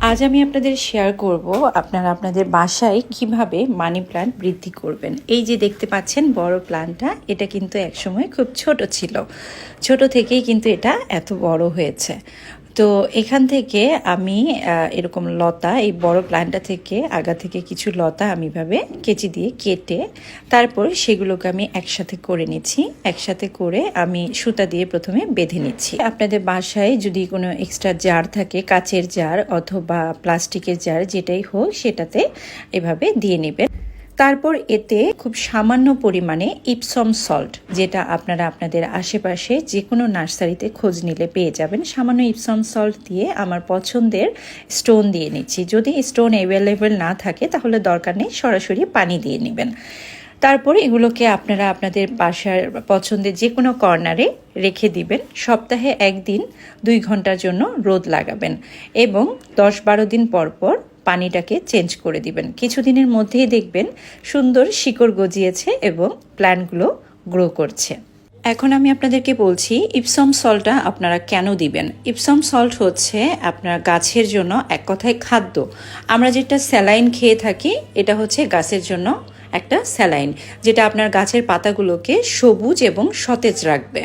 আজ আমি আপনাদের শেয়ার করব আপনারা আপনাদের বাসায় কীভাবে মানি প্লান্ট বৃদ্ধি করবেন। এই যে দেখতে পাচ্ছেন বড় প্ল্যান্টটা এটা কিন্তু একসময় খুব ছোট ছিল। ছোট থেকেই কিন্তু এটা এত বড় হয়েছে। তো এখান থেকে আমি এরকম লতা, এই বড় প্ল্যান্টটা থেকে আগা থেকে কিছু লতা আমি ভাবে কেচি দিয়ে কেটে তারপর সেগুলোকে আমি একসাথে করে নিচ্ছি। একসাথে করে আমি সুতা দিয়ে প্রথমে বেঁধে নিচ্ছি। আপনাদের বাসায় যদি কোনো এক্সট্রা জার থাকে, কাচের জার অথবা প্লাস্টিকের জার যেটাই হোক, সেটাতে এভাবে দিয়ে নেবেন। তারপর এতে খুব সামান্য পরিমাণে ইপসম সল্ট, যেটা আপনারা আপনাদের আশেপাশে যে কোনো নার্সারিতে খোঁজ নিলে পেয়ে যাবেন। সামান্য ইপসম সল্ট দিয়ে আমার পছন্দের স্টোন দিয়ে নিচ্ছি। যদি স্টোন অ্যাভেলেবেল না থাকে, তাহলে দরকার নেই, সরাসরি পানি দিয়ে নেবেন। তারপর এগুলোকে আপনারা আপনাদের বাসার পছন্দের যে কোনো কর্নারে রেখে দিবেন। সপ্তাহে একদিন, দুই ঘণ্টার জন্য রোদ লাগাবেন এবং দশ বারো দিন পর পর পানিটাকে চেঞ্জ করে দিবেন। কিছুদিনের মধ্যেই দেখবেন সুন্দর শিকড় গজিয়েছে এবং প্ল্যান্টগুলো গ্রো করছে। এখন আমি আপনাদেরকে বলছি, ইপসম সল্টটা আপনারা কেন দিবেন? ইপসম সল্ট হচ্ছে আপনার গাছের জন্য এক কথায় খাদ্য। আমরা যেটা স্যালাইন খেয়ে থাকি, এটা হচ্ছে গাছের জন্য একটা স্যালাইন, যেটা আপনার গাছের পাতাগুলোকে সবুজ এবং সতেজ রাখবে।